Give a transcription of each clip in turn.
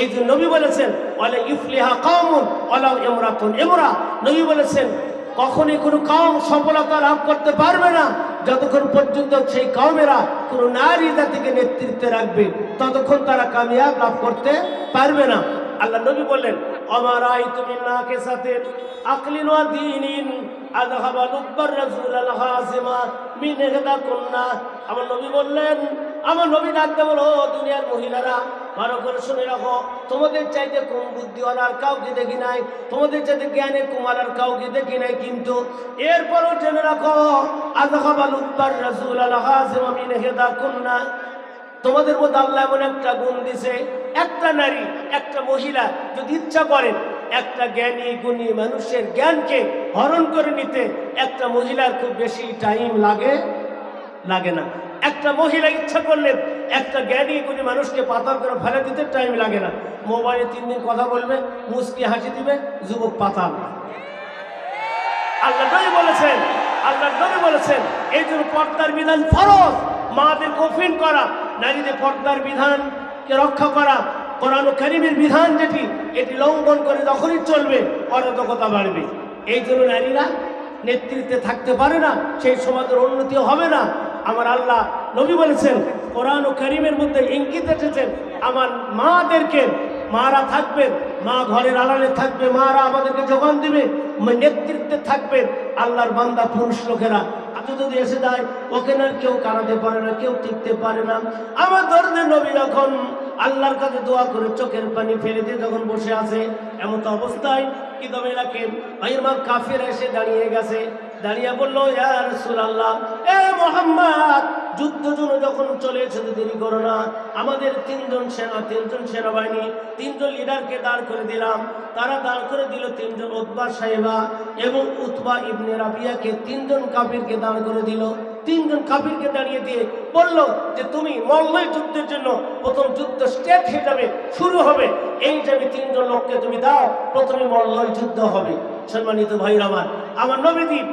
এই যে নবী বলেছেন, ওয়ালা ইফলিহা কাউমুন ওয়ালা ইমরাতুন ইমরা। নবী বলেছেন, কখনই কোনো কাউম সফলতা লাভ করতে পারবে না। যতক্ষণ পর্যন্ত সেই কাউমেরা কোনো নারী জাতিকে নেতৃত্বে রাখবে, ততক্ষণ তারা কামিয়াব লাভ করতে পারবে না। আল্লাহ নবী বললেন আমার আই তুমি নাকে সাথে আকলিন ওয়া দিনিন আযহাবা লুব্বার রাসূল আল হাসিমা মিন আমার নবী বললেন আমার নবী ডাকতে বলো দুনিয়ার মহিলারা, ভালো করে শুনে রাখো। তোমাদের চাইতে কম বুদ্ধিওয়ালার কাউকে দেখি নাই। তোমাদের চাইতে জ্ঞানে কুমারার কাউকে দেখি নাই। কিন্তু এরপরও জেনে রাখো আযহাবা লুব্বার রাসূল কুন্না তোমাদের মধ্যে আল্লাহ এমন একটা গুণ দিছে, একটা নারী, একটা মহিলা যদি ইচ্ছা করেন, একটা জ্ঞানী, গুণী মানুষের জ্ঞানকে হরণ করে নিতে একটা মহিলার খুব বেশি টাইম লাগে লাগে না। একটা মহিলা ইচ্ছা করলে একটা জ্ঞানী গুণী মানুষকে পাতার করে ফেলে দিতে টাইম লাগে না। মোবাইলে তিন দিন কথা বলবে, মুসকি হাসি দিবে, যুবক পাতাল। আল্লাহ নবী বলেছেন, আল্লাহ নবী বলেছেন, এই জন্য পর্দার বিধান ফরজ। মাদের কফিন করা, নারীদের পর্দার বিধানকে রক্ষা করা, কোরআন কারিমের বিধান যেটি, এটি লঙ্ঘন করে যখনই চলবে, অরাজকতা বাড়বে। এই জন্য নারীরা নেতৃত্বে থাকতে পারে না, সেই সমাজের উন্নতি হবে না। আমার আল্লাহ নবী বলেছেন, কোরআন ও কারিমের মধ্যে ইঙ্গিত এসেছেন, আমার মাদেরকে, মারা থাকবেন মা ঘরের আড়ালে থাকবে, মারা আমাদেরকে যোগান দিবে নেতৃত্বে থাকবেন আল্লাহর বান্দা পুরুষ লোকেরা। এত যদি এসে যায়, ওকে না কেউ কানাতে পারে না, কেউ টিকতে পারে না। আমার দরদের নবী যখন আল্লাহর কাছে দোয়া করে চোখের পানি ফেলে দিয়ে যখন বসে আছে, এমন অবস্থায় কি তবে এলাকে ভাইয়ের মা কাফের এসে দাঁড়িয়ে গেছে। দাঁড়িয়ে বলল ইয়ার আল্লাহ এ মোহাম্মদ, যুদ্ধ জন্য যখন চলে এসেছে দেরি করো না। আমাদের তিনজন সেনা, তিনজন সেনাবাহিনী, তিনজন লিডারকে দাঁড় করে দিলাম। তারা দাঁড় করে দিল তিনজন উতবা সাহেবা এবং উতবা ইবনে রাবিয়াকে। তিনজন কাফিরকে দাঁড় করে দিল। তিনজন কাফিরকে দাঁড়িয়ে দিয়ে বলল যে, তুমি মল্লয় যুদ্ধের জন্য প্রথম যুদ্ধ স্টেট হিসাবে শুরু হবে। এই হিসাবে তিনজন লোককে তুমি দাও, প্রথমে মল্লয় যুদ্ধ হবে। সম্মানিত ভাইরা আমার আমার নবীদ্বীপ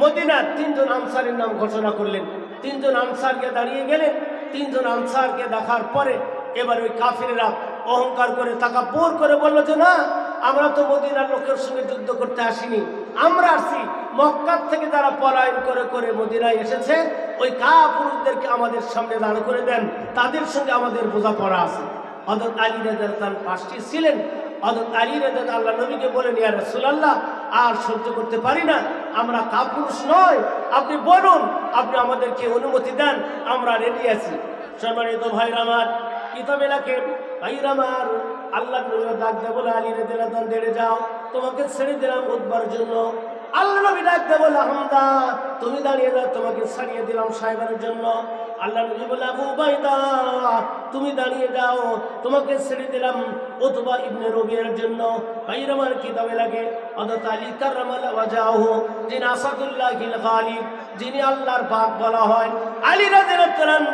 মদিনার তিনজন আনসারের নাম ঘোষণা করলেন। তিনজন আনসারকে দাঁড়িয়ে গেলেন। তিনজন আনসারকে দেখার পরে এবার ওই কাফিরেরা অহংকার করে তাকা বোর করে বলল যে, না, আমরা তো মদিনার লোকের সঙ্গে যুদ্ধ করতে আসিনি। আমরা আসি মক্কার থেকে যারা পলায়ন করে করে মদিনায় এসেছে, ওই কা পুরুষদেরকে আমাদের সামনে দাঁড় করে দেন। তাদের সঙ্গে আমাদের বোঝাপড়া আছে। হজরত আলী রাজার তার পাশটি ছিলেন। হজরত আলী রাজার আল্লাহ নবীকে বলেন ইয়া রাসূলুল্লাহ আর সহ্য করতে পারি না। আমরা কাপুরুষ নয়। আপনি বলুন, আপনি আমাদেরকে অনুমতি দেন, আমরা রেডি আছি। সম্মানিত ভাইরা আমার, কিতাবে লেখেন ভাইরা আমার, আল্লাহ নবী ডাক দেয় বলে আলী রাজার দেড়ে যাও, তোমাকে ছেড়ে দিলাম উদ্বার জন্য। আল্লাহ নবী ডাক বলে, হামদা, তুমি দাঁড়িয়ে যাও তোমাকে ছাড়িয়ে দিলাম সাহেবের জন্য। আল্লাহ নবী বলে, আবু উবাইদা, তুমি দাঁড়িয়ে যাও। তোমাকে ছেড়ে দিলাম অথবা ইবনে রবিয়ার জন্য। ভাইয়ের আমার কিতাবে লাগে, হযরত আলী কাররামাল্লাহু বাজাও যিনি আসাদুল্লাহিল গালিব, যিনি আল্লাহর বাপ বলা হয়। আলী রাজের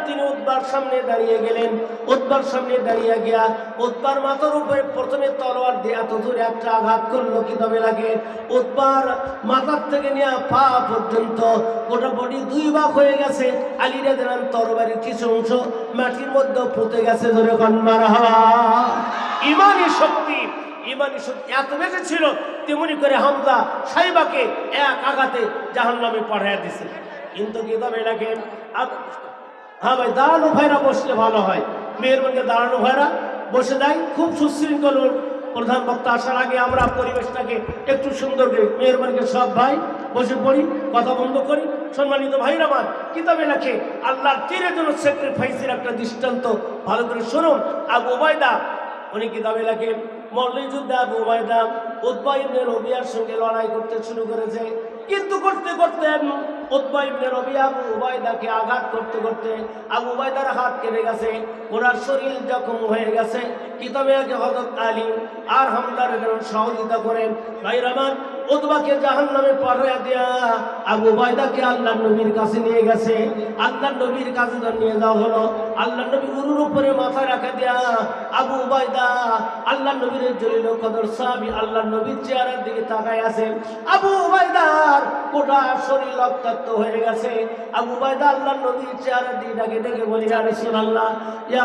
তিনি উদ্বার সামনে দাঁড়িয়ে গেলেন। উতবার সামনে দাঁড়িয়ে গিয়া উতবার মাথার উপরে প্রথমে তলোয়ার দিয়ে এত দূরে একটা আঘাত করল কিতাবে লাগে? উতবার মাথার থেকে নেওয়া পা পর্যন্ত গোটা বডি দুই ভাগ হয়ে গেছে। আলী রাদিয়াল্লাহু তরবারির কিছু অংশ মাটির মধ্যে পুঁতে গেছে, ধরে কন মারা ইমানি শক্তি ইমানি শক্তি। এত বেশি ছিল, তেমনি করে হামজা সাইবাকে এক আঘাতে জাহান নামে পাঠাইয়া দিছে। কিন্তু কিতাবে লাগে? হ্যাঁ ভাই, দাঁড়ানো ভাইরা বসলে ভালো হয়। মেহরবানকে দাঁড়ানো ভাইরা বসে দেয় খুব সুশৃঙ্খল প্রধান বক্তা আসার আগে আমরা পরিবেশটাকে একটু সুন্দর করি মেহরবানকে সব ভাই বসে পড়ি, কথা বন্ধ করি। সম্মানিত ভাইরা আমার কিতাবে লেখে, আল্লাহর তীরের জন্য স্যাক্রিফাইসের একটা দৃষ্টান্ত ভালো করে শুনুন। আবু ওবায়দা উনি কিতাবে লেখে মল্লিক যুদ্ধে আবু ওবায়দা উদ্বা ইবনে রবিয়ার সঙ্গে লড়াই করতে শুরু করেছে। কিন্তু করতে করতে উদ্বা ইবনে রবিয়া আবু আঘাত করতে করতে আবু উবায়দার হাত কেটে গেছে, ওনার শরীর জখম হয়ে গেছে। কিতাবে আগে হজরত আলী আর হামদার সহযোগিতা করেন, ভাই রহমান উদ্বাকে জাহান নামে পাঠিয়ে দেয়া আবু উবায়দাকে আল্লাহ নবীর কাছে নিয়ে গেছে। আল্লাহ নবীর কাছে নিয়ে যাওয়া হলো। আল্লাহ নবী উরুর উপরে মাথা রাখা দেয়া আবু উবায়দা আল্লাহ নবীর জলিল কদর সাহাবী আল্লাহ নবীর চেহারার দিকে তাকায় আছে আবু উবায়দার গোটা শরীর রক্ত রক্তাক্ত হয়ে গেছে। আবু বাইদা আল্লাহ নবীর ডাকে বলি, ইয়া রাসূলুল্লাহ, ইয়া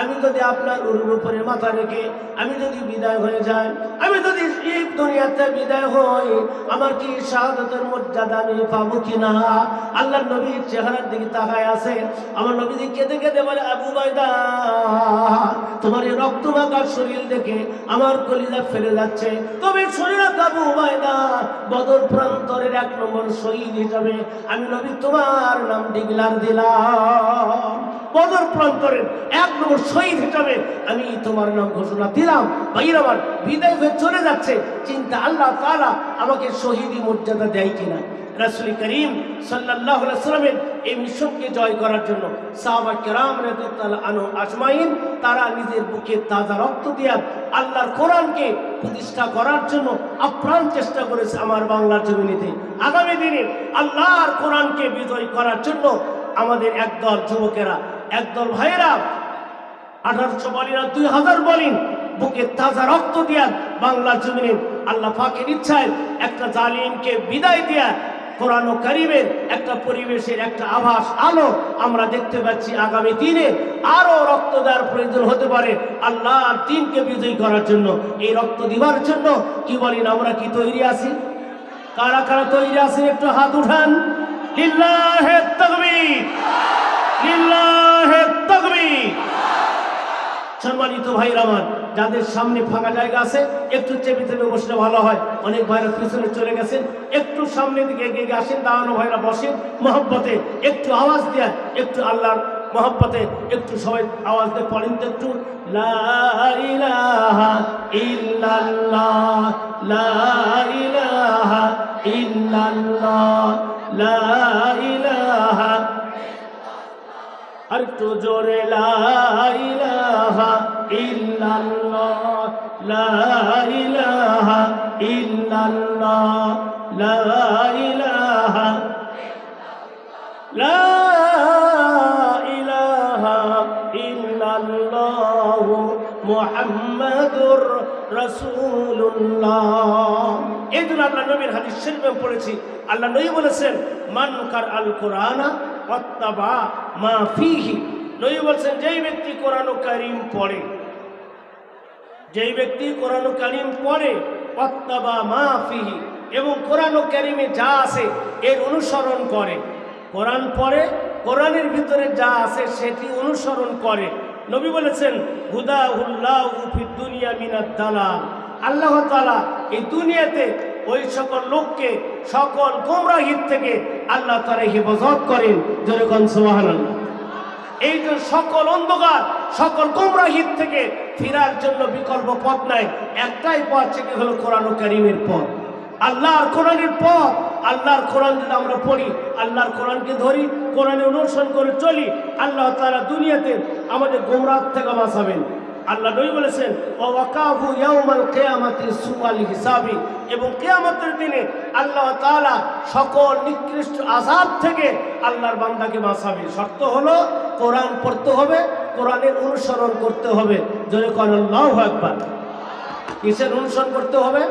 আমি যদি আপনার উরুর উপরে মাথা রেখে আমি যদি বিদায় হয়ে যাই, আমি যদি দুনিয়াতে বিদায় হই, আমার কি শাহাদাতের মর্যাদা আমি পাবো কিনা? আল্লাহ নবীর চেহারার দিকে তাকায় আছে। আমার নবী দিকে কেঁদে কেঁদে বলে, আবু বাইদা তোমার এই রক্তমাকার শরীর দেখে আমার কলিজা ফেলে যাচ্ছে। তবে শরীর আবু বাইদা বদর প্রান্তরের এক নম্বর শহীদ হিসাবে আমি নবী তোমার নাম ডিগলার দিলাম। বদর প্রান্তরের এক নম্বর শহীদ হিসাবে আমি তোমার নাম ঘোষণা দিলাম। ভাইয়ের আমার বিদায় হয়ে চলে যাচ্ছে। চিন্তা আল্লাহ তালা আমাকে শহীদি মর্যাদা দেয় কিনা? রাসুল করিম সাল্লাহ সাল্লামের এই মিশনকে জয় করার জন্য সাহাবা কেরাম আনু আজমাইন, তারা নিজের বুকে তাজা রক্ত দিয়া আল্লাহর কোরআনকে প্রতিষ্ঠা করার জন্য আপ্রাণ চেষ্টা করেছে আমার বাংলার জমিনিতে। আগামী দিনে আল্লাহর কোরআনকে বিজয় করার জন্য আমাদের একদল যুবকেরা, একদল ভাইয়েরা, আঠারোশো বলিন আর দুই হাজার বলিন বুকে তাজা রক্ত দিয়া বাংলার জমিনে আল্লাহ পাকের ইচ্ছায় একটা জালিমকে বিদায় দিয়া কোরআন করিমের একটা পরিবেশের একটা আভাস আলো আমরা দেখতে পাচ্ছি আগামী দিনে। আরও রক্ত দেওয়ার প্রয়োজন হতে পারে। আল্লাহ দিনকে বিজয়ী করার জন্য। এই রক্ত দিবার জন্য কি বলেন আমরা কি তৈরি আছি? কারা কারা তৈরি আছেন একটু হাত উঠান। সম্মানিত ভাইরা আমার যাদের সামনে ফাঁকা জায়গা আছে, একটু চেপে চেপে বসলে ভালো হয়। অনেক ভাইরা পিছনে চলে গেছেন, একটু সামনে দিকে এগিয়ে আসেন, দাঁড়ানো ভাইরা বসেন। মহব্বতে একটু আওয়াজ দেয়া একটু আল্লাহর মহব্বতে একটু সবাই আওয়াজ দিয়ে পড়েন তো একটু। আর একটু জোরে, লা ইলাহা ইল্লাল্লাহ, লা ইলাহা ইল্লাল্লাহ, লা ইলাহা লা ইলাহা ইল্লাল্লাহ মুহাম্মাদুর রাসূলুল্লাহ। এই জন্য আল্লাহ নবীর হাদিস শরীফে পড়েছি, আল্লাহ নবী বলেছেন, মান আল কোরআনা ওয়াত্তাবা মা ফিহি। নবী বলছেন, যেই ব্যক্তি কোরআন কারীম পড়ে যেই ব্যক্তি কোরআন ও কারীম পড়ে মা ফিহি এবং কোরআন ও কারীমে যা আছে এর অনুসরণ করে। কোরআন পড়ে, কোরআনের ভিতরে যা আছে সেটি অনুসরণ করে। নবী বলেছেন হুদা হুল্লাহ উফিদ দুনিয়া মিনাদ দালাল। আল্লাহ তালা এই দুনিয়াতে ওই সকল লোককে, সকল গোমরাহির থেকে আল্লাহ তারা হেফাজত করেন। কন সুবহানাল্লাহ। এই যে সকল অন্ধকার, সকল গোমরাহির থেকে ফেরার জন্য বিকল্প পথ নাই। একটাই পথ সেটি হলো কোরআন কারিমের পথ। আল্লাহর কোরআনের পথ। আল্লাহর কোরআন যদি আমরা পড়ি, আল্লাহর কোরআনকে ধরি, কোরআনে অনুসরণ করে চলি, আল্লাহ তারা দুনিয়াতে আমাদের গোমরাত থেকে বাঁচাবেন। আল্লাহ নবী বলেছেন ও এবং কিয়ামতের দিনে আল্লাহ তাআলা সকল নিকৃষ্ট আযাব থেকে আল্লাহর বান্দাকে বাঁচাবে। শর্ত হলো কোরআন পড়তে হবে কোরআনের অনুসরণ করতে হবে জোরে কোন আল্লাহু আকবার কিসের অনুসরণ করতে হবে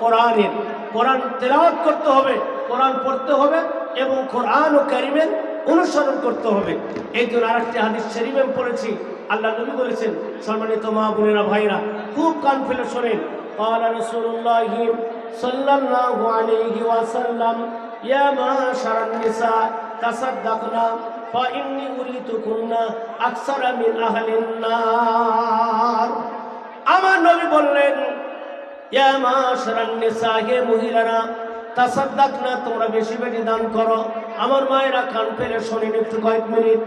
কোরআনের কোরআন তেলাওয়াত করতে হবে কোরআন পড়তে হবে এবং কোরআন ও কারিমের অনুসরণ করতে হবে এই জন্য আরেকটি হাদিস শরীফ আমি পড়েছি আল্লাহ নবী বলেছেন সম্মানিত মা বোনেরা ভাইরা খুব কান ফেলে শোনেন قال رسول الله صلى الله عليه وسلم يا معشر النساء تصدقنا فإني أريدكن أكثر من أهل النار আমার নবী বললেন ইয়া মাশারান নিসা হে মহিলারা তাসাদ্দাক না তোমরা বেশি বেশি দান করো আমার মায়েরা কান পেলে শোনেন একটু কয়েক মিনিট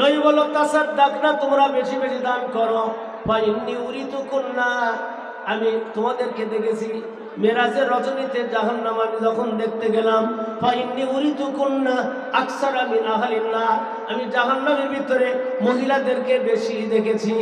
নই বলো তাসাদ্দাক না তোমরা বেশি বেশি দান করো পাইনি উরি তো কন্যা আমি তোমাদেরকে দেখেছি মেরাজের রজনীতে জাহান্নাম আমি যখন দেখতে গেলাম, ফাইন্নি উরিতু কন্যা আকসার আমি নাহালিল্লা আমি জাহান্নামের ভিতরে মহিলাদেরকে বেশি দেখেছি।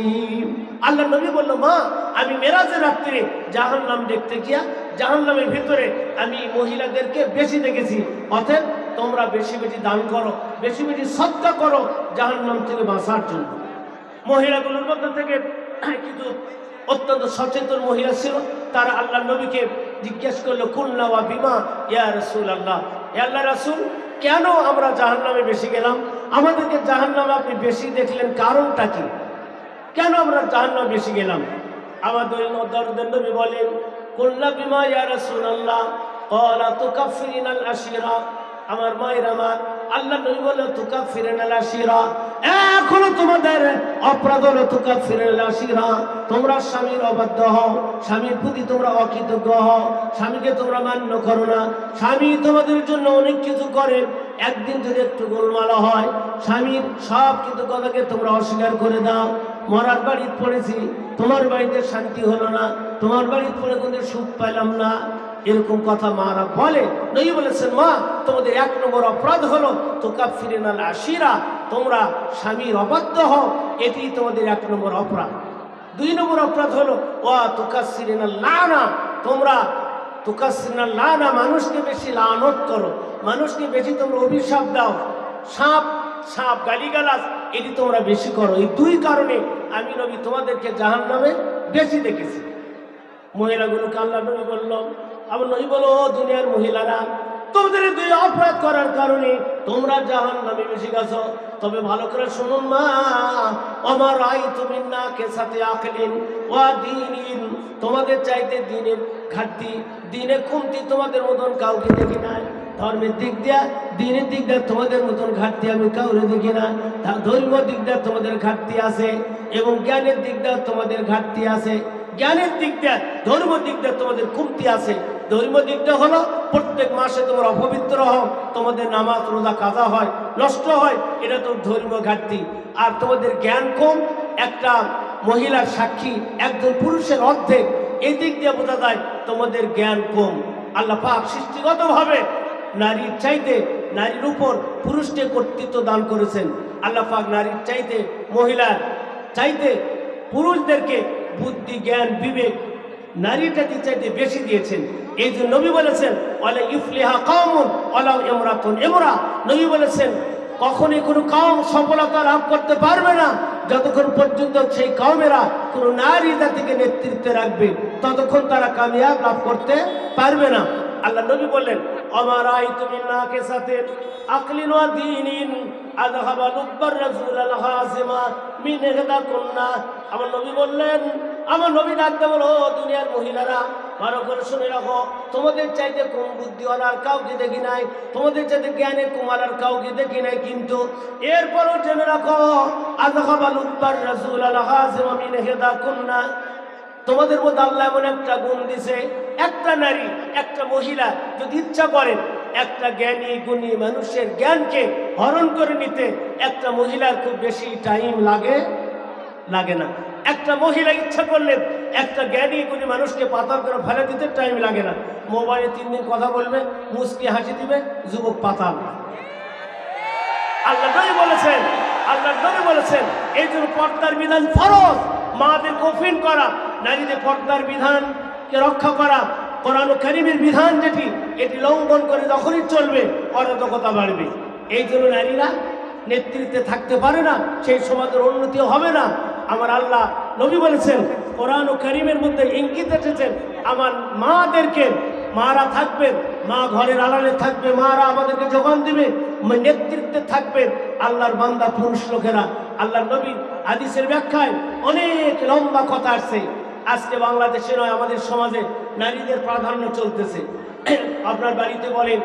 আল্লাহ নবী বলল, মা, আমি মেরাজের রাত্রে জাহান্নাম দেখতে গিয়া জাহান্নামের ভিতরে আমি মহিলাদেরকে বেশি দেখেছি। অতএব তোমরা বেশি বেশি দান করো, বেশি বেশি সৎকা করো জাহান্নাম থেকে বাঁচার জন্য। মহিলাগুলোর মধ্যে থেকে কিছু অত্যন্ত সচেতন মহিলা ছিল। তারা আল্লাহ নবীকে জিজ্ঞেস করল, কুল্লা বিমা ইয়া রসুল আল্লাহ আল্লাহ রাসুল, কেন আমরা জাহান্নামে বেশি গেলাম? আমাদেরকে জাহান্নামে আপনি বেশি দেখলেন কারণটা কি? কেন আমরা জাহান্নামে বেশি গেলাম? আমাদের নবী বলেন, কুল্লা বিমা ইয়া ক্বালা তুকাফফিরিনাল আশিরা। আমার মায়ের আমার। আল্লাহ নবী বলে তুকাফফিরিনাল আশিরা এখনও তোমাদের অপরাধ হলো তুকাফফিরিনাল আশিরা তোমরা স্বামীর অবাধ্য হও। স্বামীর প্রতি তোমরা অকৃতজ্ঞ হও। স্বামীকে তোমরা মান্য করো না। স্বামী তোমাদের জন্য অনেক কিছু করে। একদিন যদি একটু গোলমালা হয়, স্বামীর সব কৃতজ্ঞতাকে তোমরা অস্বীকার করে দাও। মরার বাড়িতে পড়েছি। তোমার বাড়িতে শান্তি হলো না। তোমার বাড়িতে পড়ে কিন্তু সুখ পাইলাম না। এরকম কথা মারা বলে নই বলেছেন, মা, তোমাদের এক নম্বর অপরাধ হলো ফিরে না আশিরা, তোমরা স্বামীর অবাধ্য হও, এটি তোমাদের এক নম্বর অপরাধ। দুই নম্বর অপরাধ হলো ও তোকা সিরিনা লানা তোমরা তোকা সিরিনা লানা, মানুষকে বেশি লানত করো, মানুষকে বেশি তোমরা অভিশাপ দাও, সাপ সাপ, গালিগালাজ, এটি তোমরা বেশি করো। এই দুই কারণে আমি নবী তোমাদেরকে জাহান নামে বেশি দেখেছি। মহিলাগুলোকে আল্লাহ নবী বলল আমার নই বলো "ও দুনিয়ার মহিলারা, তোমাদের দুই অপরাধ করার কারণে তোমরা জাহান নামে বেশি গেছো। তবে ভালো করে শুনুন মা আমার আই তুমি না কে সাথে আঁকলেন ও দিন তোমাদের চাইতে দিনের ঘাটতি দিনে কমতি তোমাদের মতন কাউকে দেখি নাই। ধর্মের দিক দিয়া, দিনের দিক দিয়ে তোমাদের মতন ঘাটতি আমি কাউরে দেখি না ধর্মীয় দিক দিয়ে তোমাদের ঘাটতি আছে এবং জ্ঞানের দিক দিয়ে তোমাদের ঘাটতি আছে। জ্ঞানের দিক দিয়ে, ধর্ম দিক দিয়ে তোমাদের কমতি আছে। ধর্ম দিকটা হলো প্রত্যেক মাসে তোমরা অপবিত্র হও, তোমাদের নামাজ, রোজা, কাজা হয়, নষ্ট হয়, এটা তো ধর্ম ঘাটতি। আর তোমাদের জ্ঞান কম, একটা মহিলার সাক্ষী, একজন পুরুষের অর্ধেক, এই দিক দিয়ে বোঝা যায় তোমাদের জ্ঞান কম। আল্লাহ পাক সৃষ্টিগতভাবে নারীর চাইতে নারীর উপর পুরুষকে কর্তৃত্ব দান করেছেন। আল্লাহ পাক নারীর চাইতে মহিলার চাইতে পুরুষদেরকে বুদ্ধি, জ্ঞান, বিবেক নারীটাকে চাইতে বেশি দিয়েছেন। এই যে নবী বলেছেন অলে ইফলিহা কামুন অলাউ এমরাতুন এমরা নবী বলেছেন, কখনই কোনো কাম সফলতা লাভ করতে পারবে না। যতক্ষণ পর্যন্ত সেই কামেরা কোনো নারী জাতিকে নেতৃত্বে রাখবে, ততক্ষণ তারা কামিয়াব লাভ করতে পারবে না। আল্লাহ নবী বললেন আমার আই তুমি নাকে সাথে আকলিন ওয়া দিনিন, আযহাবা লুব্বার রাসূল আল হাসিমা মিন কুন্না আমার নবী বললেন আমার নবী ডাকতে বলো, "ও দুনিয়ার মহিলারা, ভালো করে শুনে রাখো। তোমাদের চাইতে কম বুদ্ধিওয়ালার কাউকে দেখি নাই, তোমাদের চাইতে জ্ঞানে কুমালার কাউকে দেখি নাই, কিন্তু এরপরও জেনে রাখো, আযহাবা লুব্বার রাসূল আল হাসিমা ইহদা কুন্না তোমাদের মধ্যে আল্লাহ এমন একটা গুণ দিছে, একটা নারী, একটা মহিলা যদি ইচ্ছা করেন একটা জ্ঞানী, গুণী মানুষের জ্ঞানকে হরণ করে নিতে, একটা মহিলার খুব বেশি টাইম লাগে লাগে না। একটা মহিলা ইচ্ছা করলেন একটা জ্ঞানী গুণী মানুষকে পাতার করে ফেলে দিতে টাইম লাগে না। মোবাইলে তিন দিন কথা বলবে, মুসকি হাসি দিবে, যুবক পাতাবে আল্লাহ নবী বলেছেন, আল্লাহ নবী বলেছেন, এই জন্য পর্দার বিধান ফরজ। মাদের কফিন করা, নারীদের পর্দার বিধানকে রক্ষা করা, কোরআন করিমের বিধান যেটি, এটি লঙ্ঘন করে যখনই চলবে অরাজকতা বাড়বে। এই জন্য নারীরা নেতৃত্বে থাকতে পারে না, সেই সমাজের উন্নতি হবে না। আমার আল্লাহ নবী বলেছেন, কোরআন ও করিমের মধ্যে ইঙ্গিত এসেছেন আমার মাদেরকে, মারা থাকবেন মা ঘরের আড়ালে থাকবে, মারা আমাদেরকে যোগান দিবে নেতৃত্বে থাকবেন আল্লাহর বান্দা পুরুষ লোকেরা। আল্লাহর নবী হাদিসের ব্যাখ্যায় অনেক লম্বা কথা আসছে আজকে বাংলাদেশে নয়, আমাদের সমাজে নারীদের প্রাধান্য চলতেছে। আপনার বাড়িতে বলেন,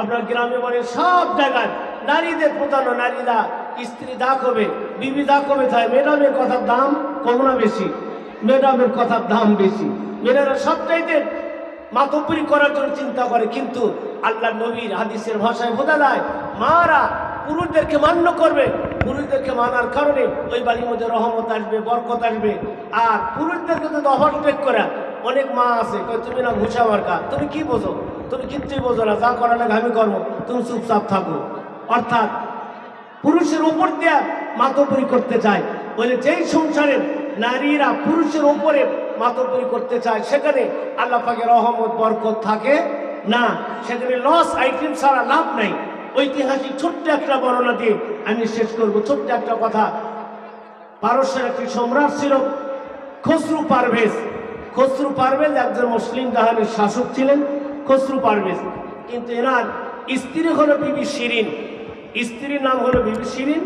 আপনার গ্রামে বলেন, সব জায়গায় নারীদের প্রাধান্য নারীরা স্ত্রী দাগ হবে, বিবি দাগ হবে তাই ম্যাডামের কথার দাম কম না বেশি, ম্যাডামের কথার দাম বেশি। মেয়েরা সবচাইতে মাতব্বরি করার জন্য চিন্তা করে, কিন্তু আল্লাহ নবীর হাদিসের ভাষায় বোঝা যায়, মারা পুরুষদেরকে মান্য করবে, পুরুষদেরকে মানার কারণে ওই বাড়ির মধ্যে রহমত আসবে, বরকত আসবে। আর পুরুষদেরকে যদি ওভারটেক করে, অনেক মা আছে তুমি না ঘুষা মার্কা, তুমি কি বোঝো? তুমি কিচ্ছুই বোঝো না, যা লাগে আমি করব, তুমি চুপচাপ থাকো। অর্থাৎ পুরুষের উপর দিয়ে মাতব্বরি করতে চায়। বলে যেই সংসারে নারীরা পুরুষের উপরে মাতব্বরি করতে চায়, সেখানে আল্লাহ পাকের রহমত, বরকত থাকে। না, সেখানে লস আইটেম ছাড়া লাভ নাই। ঐতিহাসিক ছোট্ট একটা বর্ণনা দিয়ে আমি শেষ করব। ছোট্ট একটা কথা। পারস্যের একটি সম্রাট ছিল খসরু পারভেজ। খসরু পারভেজ একজন মুসলিম জাহানের শাসক ছিলেন, খসরু পারভেজ। কিন্তু এনার স্ত্রী হলো বিবি শিরিন। স্ত্রীর নাম হলো বিবি শিরিন